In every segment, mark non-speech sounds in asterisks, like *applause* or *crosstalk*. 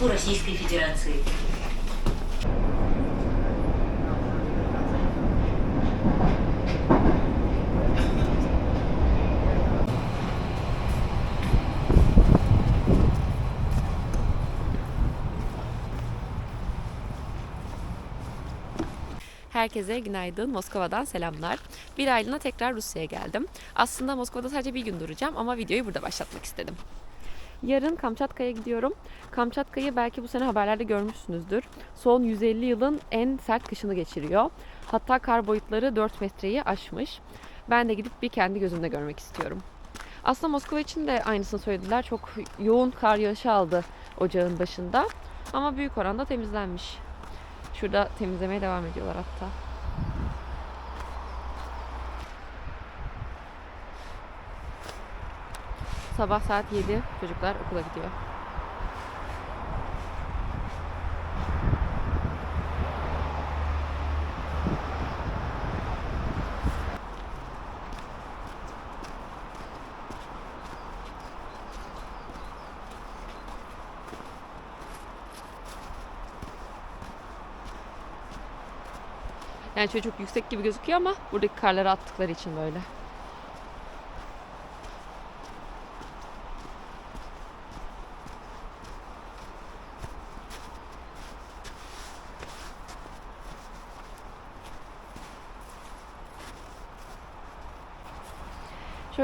посольству Российской Федерации. Herkese günaydın. Moskova'dan selamlar. Bir aylığına tekrar Rusya'ya geldim. Aslında Moskova'da sadece bir gün duracağım ama videoyu burada başlatmak istedim. Yarın Kamçatka'ya gidiyorum. Kamçatka'yı belki bu sene haberlerde görmüşsünüzdür. Son 150 yılın en sert kışını geçiriyor. Hatta kar boyutları 4 metreyi aşmış. Ben de gidip bir kendi gözümle görmek istiyorum. Aslında Moskova için de aynısını söylediler. Çok yoğun kar yağışı aldı ocağın başında. Ama büyük oranda temizlenmiş. Şurada temizlemeye devam ediyorlar hatta. Sabah saat 7 çocuklar okula gidiyor. Yani çok yüksek gibi gözüküyor ama buradaki karları attıkları için böyle.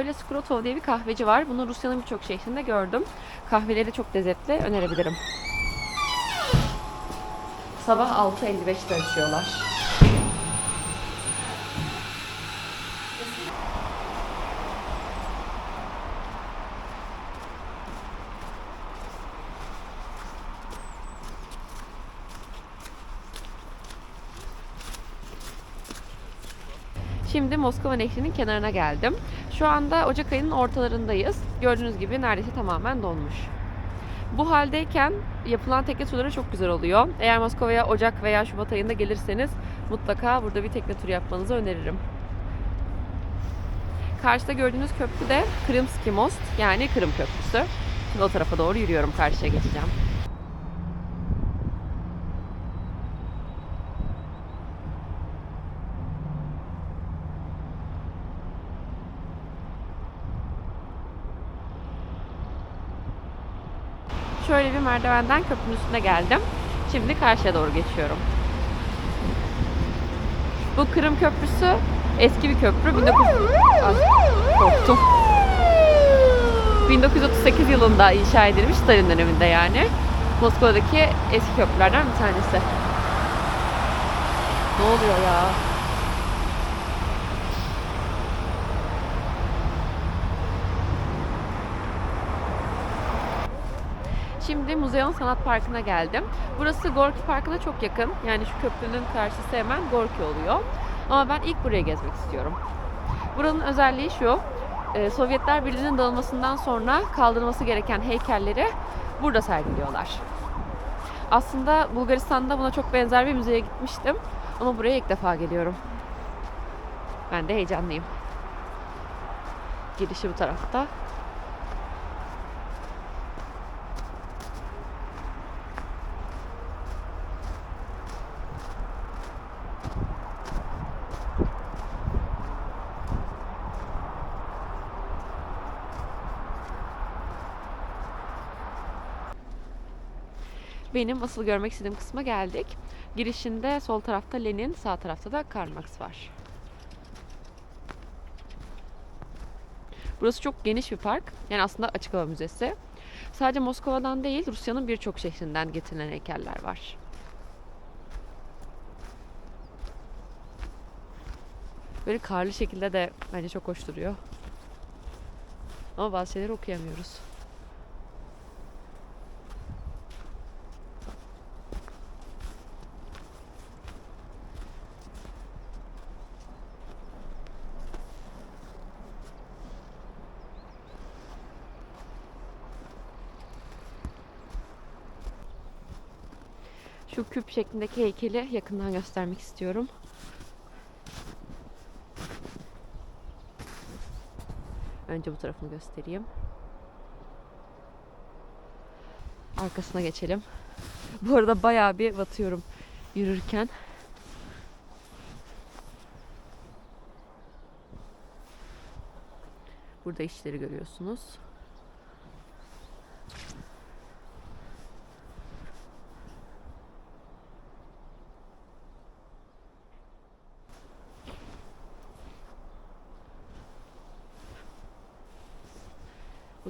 Şöyle Skrotov diye bir kahveci var. Bunu Rusya'nın birçok şehrinde gördüm. Kahveleri çok lezzetli, önerebilirim. Sabah 6.55'te açıyorlar. Şimdi Moskova Nehri'nin kenarına geldim. Şu anda Ocak ayının ortalarındayız. Gördüğünüz gibi neredeyse tamamen donmuş. Bu haldeyken yapılan tekne turları çok güzel oluyor. Eğer Moskova'ya Ocak veya Şubat ayında gelirseniz mutlaka burada bir tekne turu yapmanızı öneririm. Karşıda gördüğünüz köprü de Kırımski Most yani Kırım Köprüsü. Şimdi o tarafa doğru yürüyorum karşıya geçeceğim. Şöyle bir merdivenden köprünün üstüne geldim. Şimdi karşıya doğru geçiyorum. Bu Kırım Köprüsü eski bir köprü. 19... Ay, korktum. 1938 yılında inşa edilmiş Stalin döneminde yani. Moskova'daki eski köprülerden bir tanesi. Ne oluyor ya? Şimdi Muzeon Sanat Parkı'na geldim. Burası Gorki Parkı'na çok yakın. Yani şu köprünün karşısı hemen Gorki oluyor. Ama ben ilk buraya gezmek istiyorum. Buranın özelliği şu. e, Sovyetler Birliği'nin dağılmasından sonra kaldırılması gereken heykelleri burada sergiliyorlar. Aslında Bulgaristan'da buna çok benzer bir müzeye gitmiştim. Ama buraya ilk defa geliyorum. Ben de heyecanlıyım. Girişi bu tarafta. Benim asıl görmek istediğim kısma geldik. Girişinde sol tarafta Lenin, sağ tarafta da Karl Marx var. Burası çok geniş bir park. Yani aslında açık hava müzesi. Sadece Moskova'dan değil, Rusya'nın birçok şehrinden getirilen heykeller var. Böyle karlı şekilde de bence çok hoş duruyor. Ama bazı şeyleri okuyamıyoruz. Şu küp şeklindeki heykeli yakından göstermek istiyorum. Önce bu tarafını göstereyim. Arkasına geçelim. Bu arada bayağı bir batıyorum yürürken. Burada işleri görüyorsunuz.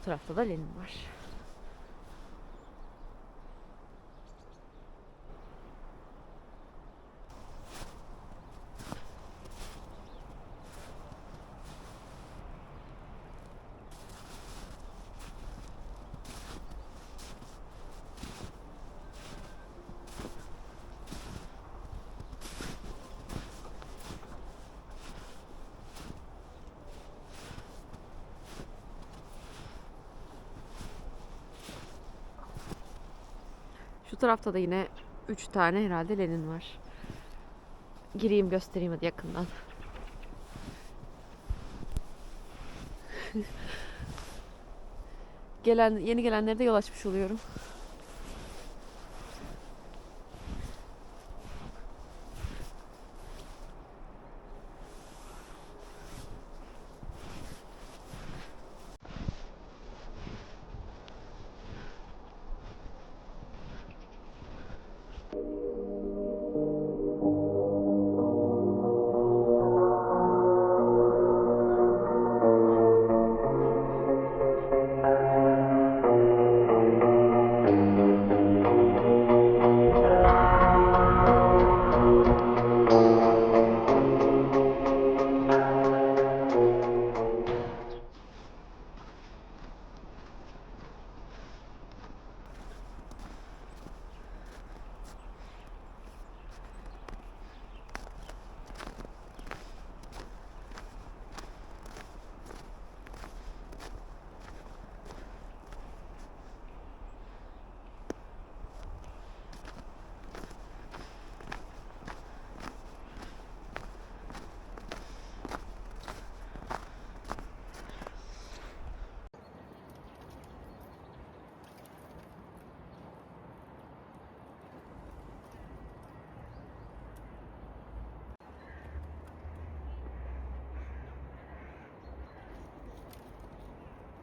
Tarafta da Lenin var. Şu tarafta da yine 3 tane herhalde Lenin var. Gireyim göstereyim hadi yakından. *laughs* Gelen yeni gelenlere de yol açmış oluyorum.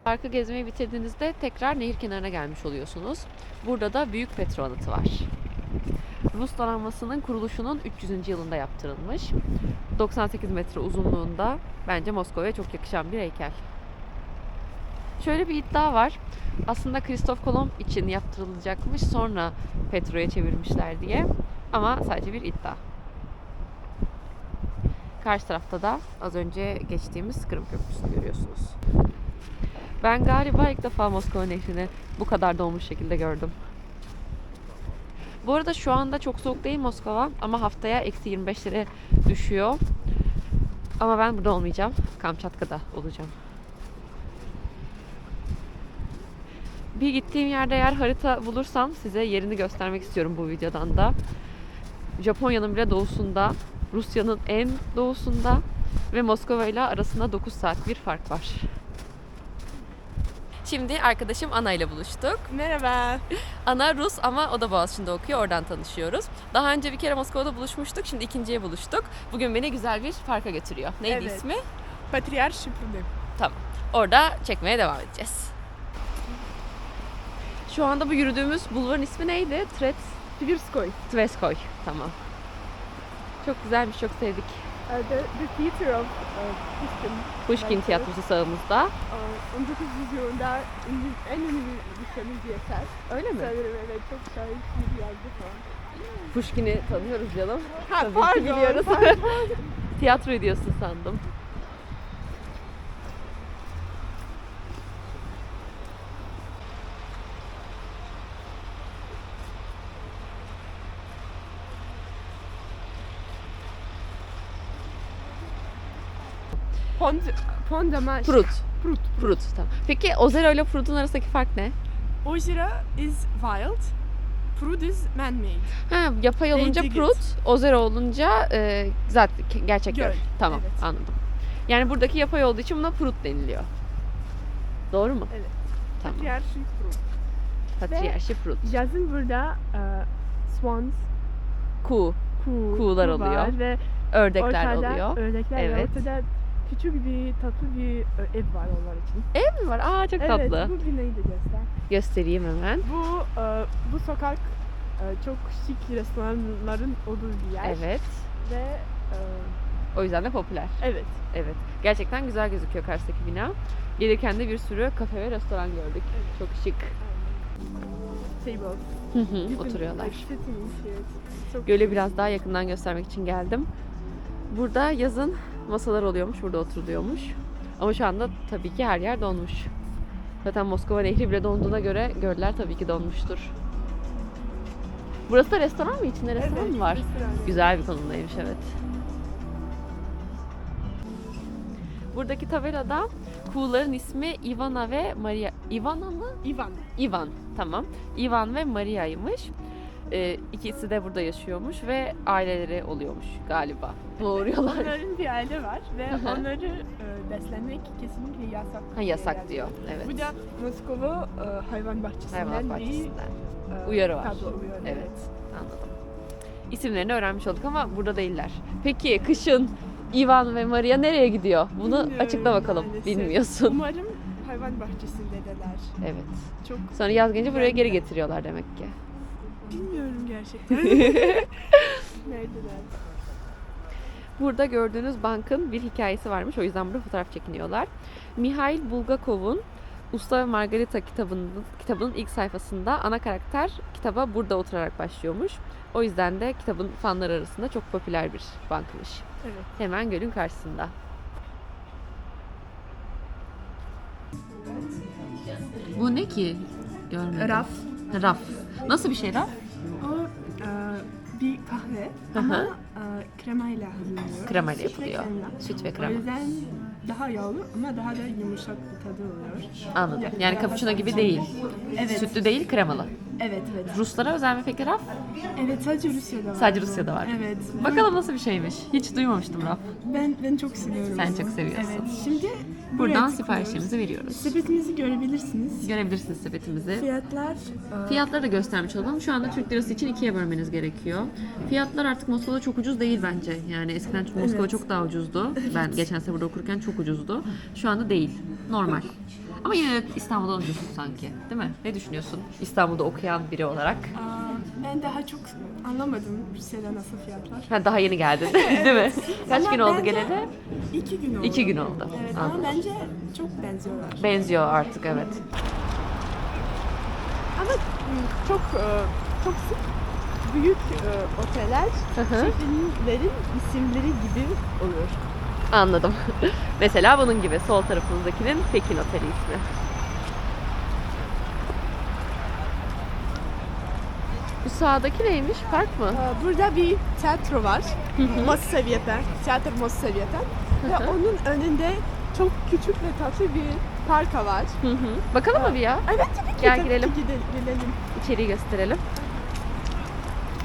Parkı gezmeyi bitirdiğinizde tekrar nehir kenarına gelmiş oluyorsunuz. Burada da büyük petrol anıtı var. Rus donanmasının kuruluşunun 300. yılında yaptırılmış. 98 metre uzunluğunda bence Moskova'ya çok yakışan bir heykel. Şöyle bir iddia var. Aslında Kristof Kolomb için yaptırılacakmış sonra petroya çevirmişler diye. Ama sadece bir iddia. Karşı tarafta da az önce geçtiğimiz Kırım Köprüsü'nü görüyorsunuz. Ben galiba ilk defa Moskova nehrini bu kadar dolmuş şekilde gördüm. Bu arada şu anda çok soğuk değil Moskova ama haftaya eksi 25'lere düşüyor. Ama ben burada olmayacağım. Kamçatka'da olacağım. Bir gittiğim yerde eğer harita bulursam size yerini göstermek istiyorum bu videodan da. Japonya'nın bile doğusunda, Rusya'nın en doğusunda ve Moskova ile arasında 9 saat bir fark var. Şimdi arkadaşım Ana ile buluştuk. Merhaba. Ana Rus ama o da Boğaziçi'nde okuyor. Oradan tanışıyoruz. Daha önce bir kere Moskova'da buluşmuştuk. Şimdi ikinciye buluştuk. Bugün beni güzel bir parka götürüyor. Neydi Evet. ismi? Patriarş Şüphrü'dü. Orada çekmeye devam edeceğiz. Şu anda bu yürüdüğümüz bulvarın ismi neydi? Tret Tverskoy. Tveskoy. Tamam. Çok güzelmiş, çok sevdik. Uh, the, the theater of uh, Pushkin. Pushkin tiyatrosu sağımızda. Uh, 19. yüzyılda en ünlü düşeniz bir eser. Öyle mi? Sanırım evet çok şahit bir yazdı falan. Pushkin'i tanıyoruz canım. Ha Tabii pardon. biliyoruz. pardon. *laughs* Tiyatro ediyorsun sandım. Pond, pond ama şey, Prut. Prut. Prut. Tamam. Peki Ozero ile Prut'un arasındaki fark ne? Ojira is wild. Prut is man-made. Ha, yapay olunca Entegrit. Prut, Ozero olunca e, zaten gerçek göl. Göl, Tamam, evet. anladım. Yani buradaki yapay olduğu için buna Prut deniliyor. Doğru mu? Evet. Tamam. Patriarş Prut. Patriarşi Prut. Yazın burada e, swans, Kuğu, kuğu, Kuğular oluyor. ve Ördekler ortada oluyor. Ördekler Evet. ve ortada küçük bir tatlı bir e, ev var onlar için. Ev mi var? Aa çok evet, tatlı. bu binayı da göster. Göstereyim hemen. Bu e, bu sokak e, çok şık restoranların olduğu bir yer. Evet. Ve e, O yüzden de popüler. evet. Evet. Gerçekten güzel gözüküyor karşıdaki bina. Gelirken de bir sürü kafe ve restoran gördük. Çok şık. Hı hı, can, Oturuyorlar. Göle biraz daha yakından göstermek için geldim. Burada yazın masalar oluyormuş, burada oturuluyormuş. Ama şu anda tabii ki her yer donmuş. Zaten Moskova Nehri bile donduğuna göre göller tabii ki donmuştur. Burası da restoran mı? İçinde restoran Evet, mı var? restoran. Güzel bir konumdaymış evet. Buradaki tabelada kuğuların ismi Ivana ve Maria. Ivana mı? Ivan. Ivan. Tamam. Ivan ve Maria'ymış. Ee, ikisi de burada yaşıyormuş ve aileleri oluyormuş galiba. Doğuruyorlar. *laughs* Onların bir aile var ve onları e, beslemek kesinlikle yasak. Ha yasak Yani. diyor. Evet. Bu da Moskova e, hayvan bahçesinden Hayvanat bir bahçesinden. e, Uyarı var. tablo uyarı. Evet. Anladım. İsimlerini öğrenmiş olduk ama burada değiller. Peki kışın Ivan ve Maria nereye gidiyor? Bunu Bilmiyorum açıkla bakalım. maalesef. Bilmiyorsun. Umarım hayvan bahçesindeler. Evet. Çok Sonra yaz gelince buraya geri getiriyorlar demek ki. Bilmiyorum gerçekten. *laughs* Neredeler? Burada gördüğünüz bankın bir hikayesi varmış. O yüzden burada fotoğraf çekiniyorlar. Mihail Bulgakov'un Usta ve Margarita kitabının, kitabının ilk sayfasında ana karakter kitaba burada oturarak başlıyormuş. O yüzden de kitabın fanlar arasında çok popüler bir bankmış. Evet. Hemen gölün karşısında. Bu ne ki? Görmedim. Raf. Raf. Nasıl bir şey raf? O e, bir kahve ama hı. e, kremayla hazırlanıyor. Kremayla Süt ve yapılıyor. krema. Süt ve O krema. yüzden daha yağlı ama daha da yumuşak bir tadı oluyor. Anladım. Ya- Yani cappuccino gibi değil. Evet. Sütlü değil, kremalı. Evet evet. Ruslara özel mi peki raf? Evet sadece Rusya'da var. Sadece. Rusya'da var. Evet. Bakalım nasıl bir şeymiş. Hiç duymamıştım raf. Ben ben çok seviyorum. Sen bunu. çok seviyorsun. Evet. Şimdi buraya Buradan tıklıyoruz. siparişlerimizi veriyoruz. Sepetimizi görebilirsiniz. Görebilirsiniz sepetimizi. Fiyatlar e, Fiyatları da göstermiş olalım. Şu anda Türk lirası için ikiye bölmeniz gerekiyor. Fiyatlar artık Moskova'da çok ucuz değil bence. Yani eskiden Moskova Evet. çok daha ucuzdu. Ben geçen sene burada okurken çok ucuzdu. Şu anda değil. Normal. Ama yine de İstanbul'dan ucuz sanki. Değil mi? Ne düşünüyorsun? İstanbul'da okuyan biri olarak. aa, ben daha çok anlamadım Rusya'da nasıl fiyatlar. Ha, daha yeni geldin. *laughs* değil mi? Kaç Ama gün oldu bence- geleli? İki gün oldu. İki gün oldu. Evet Anladım. ama bence çok benziyorlar. Benziyor artık evet. Ama m, çok e, çok sık büyük e, oteller şehirlerin isimleri gibi oluyor. Anladım. *laughs* Mesela bunun gibi sol tarafınızdakinin Pekin Oteli ismi. Bu sağdaki neymiş? Park mı? Ee, Burada bir tiyatro var. Mossaviyete, tiyatro Mossaviyete. Ve onun önünde çok küçük ve tatlı bir parka var. Hı hı. Bakalım mı bir ya? Evet tabii ki. Gel tabii girelim. ki Gidelim. gidelim. İçeriği gösterelim.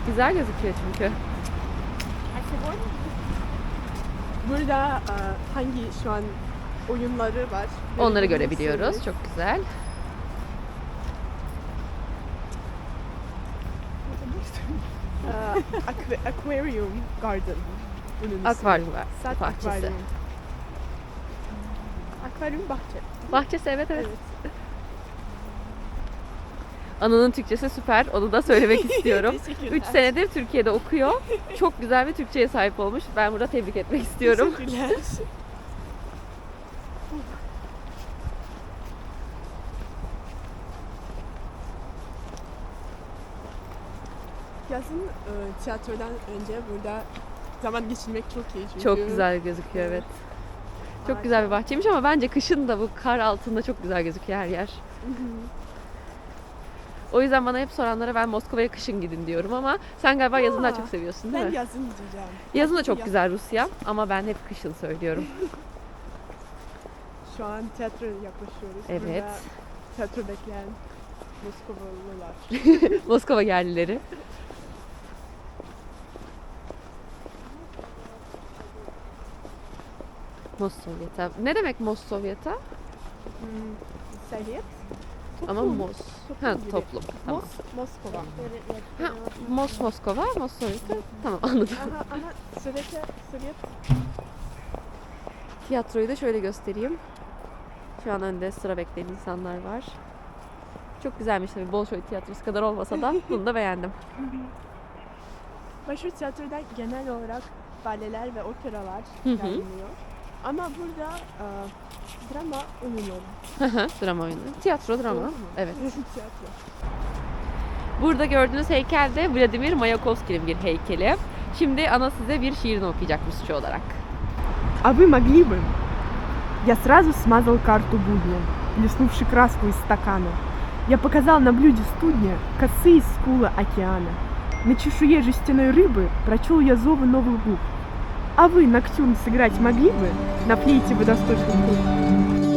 Güzel gözüküyor çünkü. Burada e, hangi şu an oyunları var? Onları görebiliyoruz. Çok güzel. Aqua- aquarium Garden. Akvaryum var. Bahçesi. Akvaryum. Akvaryum bahçe. Bahçesi evet evet. Evet. Ana'nın Türkçesi süper. Onu da söylemek *laughs* istiyorum. Teşekkürler. 3 senedir Türkiye'de okuyor. Çok güzel bir Türkçe'ye sahip olmuş. Ben burada tebrik etmek istiyorum. Teşekkürler. *laughs* Yazın e, tiyatrodan önce burada zaman geçirmek çok iyi çünkü. Çok güzel gözüküyor evet. Çok güzel bir bahçeymiş ama bence kışın da bu kar altında çok güzel gözüküyor her yer. O yüzden bana hep soranlara ben Moskova'ya kışın gidin diyorum ama sen galiba yazın daha Aa, çok seviyorsun değil Ben mi? yazın gideceğim. Yazın da çok Yaz- güzel Rusya ama ben hep kışın söylüyorum. *laughs* Şu an tiyatro yaklaşıyoruz. Evet. Burada tiyatro bekleyen Moskovalılar. *laughs* Moskova yerlileri. Mossovyeta. Ne demek Mossovyeta? Hmm, Sovyet. Ama. Mos. Ha toplum. Tamam. Mos, Moskova. Ha, Mos Moskova, Mos Sovyet'te. Tamam anladım. Aha, ama Sovyet, Sovyet Tiyatroyu da şöyle göstereyim. Şu an önde sıra bekleyen insanlar var. Çok güzelmiş tabii. Bolşoy tiyatrosu kadar olmasa da *laughs* bunu da beğendim. Başvuru tiyatroda genel olarak baleler ve operalar Hı. Ama burada e, drama oyunu. Hı hı, drama oyunu. Tiyatro, drama. Doğru mu? Evet. *laughs* Tiyatro. Burada gördüğünüz heykel de Vladimir Mayakovski'nin bir heykeli. Şimdi ana size bir şiirini okuyacak Rusça olarak. А вы могли бы? Я сразу смазал карту будня, плеснувши краску из стакана. Я показал на блюде студня косые скулы океана. На чешуе жестяной рыбы прочел я зовы новых губ. А вы ноктюрн сыграть могли бы на флейте водосточных губ?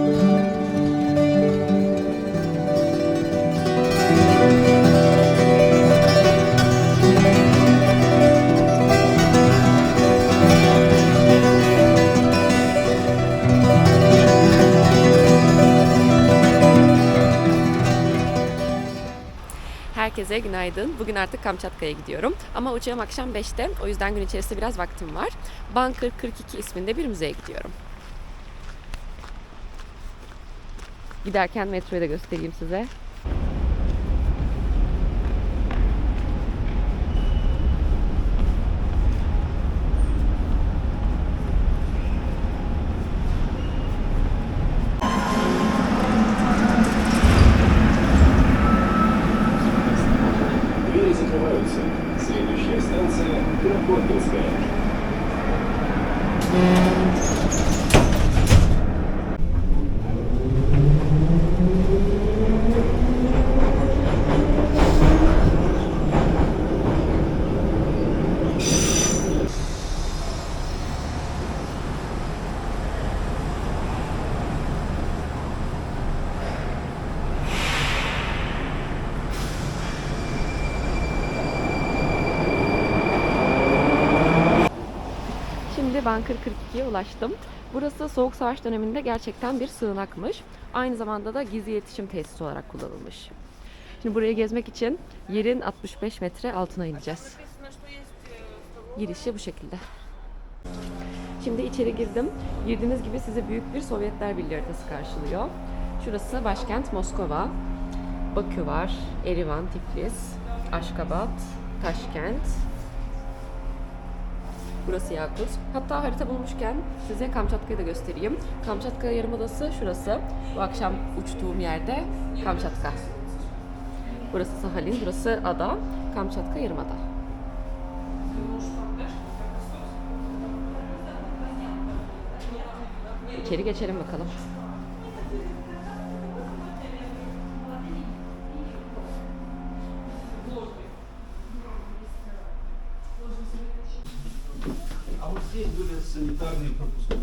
Herkese günaydın. Bugün artık Kamçatka'ya gidiyorum. Ama uçağım akşam 5'te. O yüzden gün içerisinde biraz vaktim var. Bunker 42 isminde bir müzeye gidiyorum. Giderken metroyu da göstereyim size. Şimdi Bunker 42'ye ulaştım. Burası Soğuk Savaş döneminde gerçekten bir sığınakmış. Aynı zamanda da gizli iletişim tesisi olarak kullanılmış. Şimdi burayı gezmek için yerin 65 metre altına ineceğiz. Girişi bu şekilde. Şimdi içeri girdim. Girdiğiniz gibi sizi büyük bir Sovyetler Birliği haritası karşılıyor. Şurası başkent Moskova. Bakü var, Erivan, Tiflis, Aşkabat, Taşkent, Burası Yakut. Hatta harita bulmuşken size Kamçatka'yı da göstereyim. Kamçatka Yarımadası şurası. Bu akşam uçtuğum yerde Kamçatka. Burası Sahalin, burası ada. Kamçatka Yarımada. İçeri geçelim bakalım. Санитарные пропуска.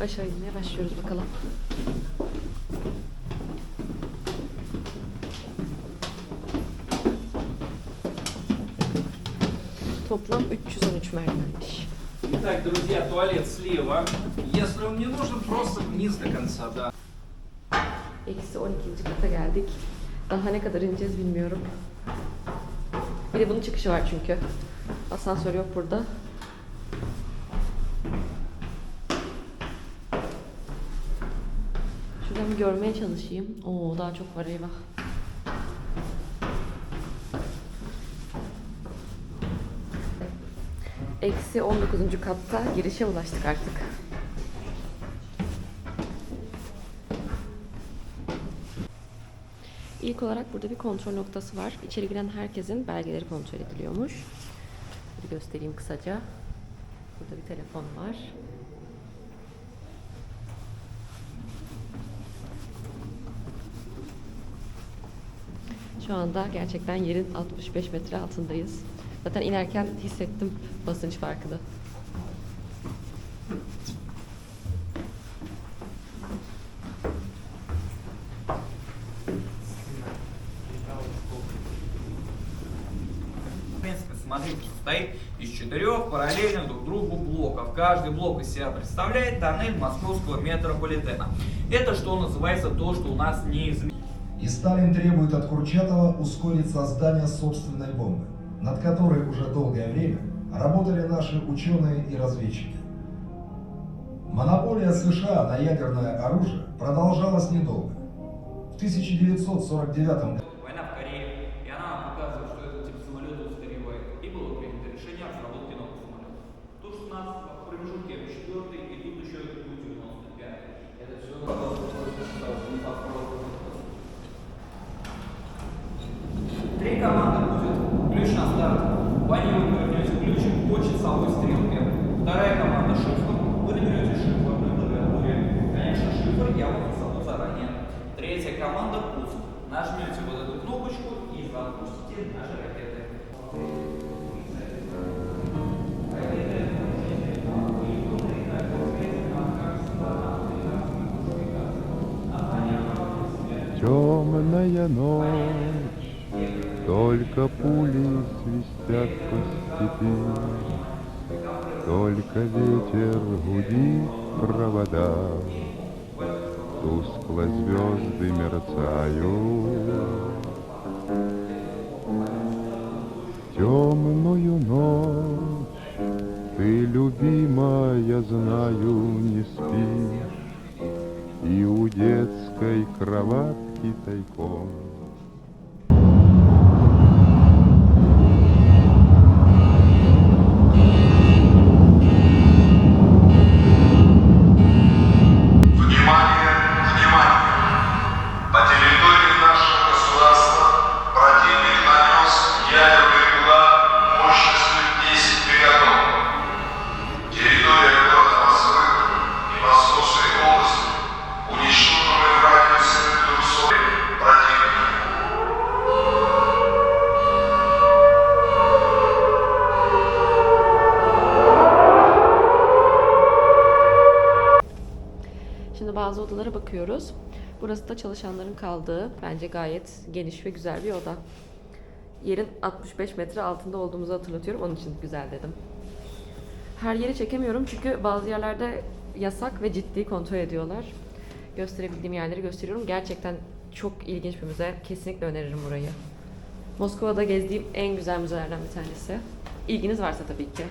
Aşağı inmeye başlıyoruz bakalım. Toplam 313 merdivenmiş. Итак, друзья, туалет слева. Если он не нужен, просто вниз до конца, да. Eksi 12. kata geldik. Daha ne kadar ineceğiz bilmiyorum. Bir de bunun çıkışı var çünkü. Asansör yok burada. Şuradan bir görmeye çalışayım. Oo daha çok var eyvah. Eksi 19. katta girişe ulaştık artık. İlk olarak burada bir kontrol noktası var. İçeri giren herkesin belgeleri kontrol ediliyormuş. Bir göstereyim kısaca. Burada bir telefon var. Şu anda gerçekten yerin 65 metre altındayız. Zaten inerken hissettim basınç farkını. Каждый блок из себя представляет тоннель московского метрополитена. Это что называется то, что у нас не изменилось. И Сталин требует от Курчатова ускорить создание собственной бомбы, над которой уже долгое время работали наши ученые и разведчики. Монополия США на ядерное оружие продолжалась недолго. В 1949 году я назову заранее. Третья команда пуск. Нажмете вот эту кнопочку и запустите наши ракеты. Темная ночь, только пули свистят по степи, Только ветер гудит провода, Тускло звезды мерцают. Темную ночь ты, любимая, знаю, не спишь, И у детской кроватки тайком bazı odalara bakıyoruz. Burası da çalışanların kaldığı bence gayet geniş ve güzel bir oda. Yerin 65 metre altında olduğumuzu hatırlatıyorum. Onun için güzel dedim. Her yeri çekemiyorum çünkü bazı yerlerde yasak ve ciddi kontrol ediyorlar. Gösterebildiğim yerleri gösteriyorum. Gerçekten çok ilginç bir müze. Kesinlikle öneririm burayı. Moskova'da gezdiğim en güzel müzelerden bir tanesi. İlginiz varsa tabii ki.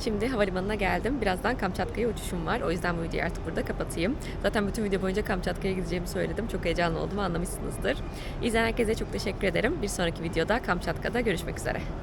Şimdi havalimanına geldim. Birazdan Kamçatka'ya uçuşum var. O yüzden bu videoyu artık burada kapatayım. Zaten bütün video boyunca Kamçatka'ya gideceğimi söyledim. Çok heyecanlı olduğumu anlamışsınızdır. İzleyen herkese çok teşekkür ederim. Bir sonraki videoda Kamçatka'da görüşmek üzere.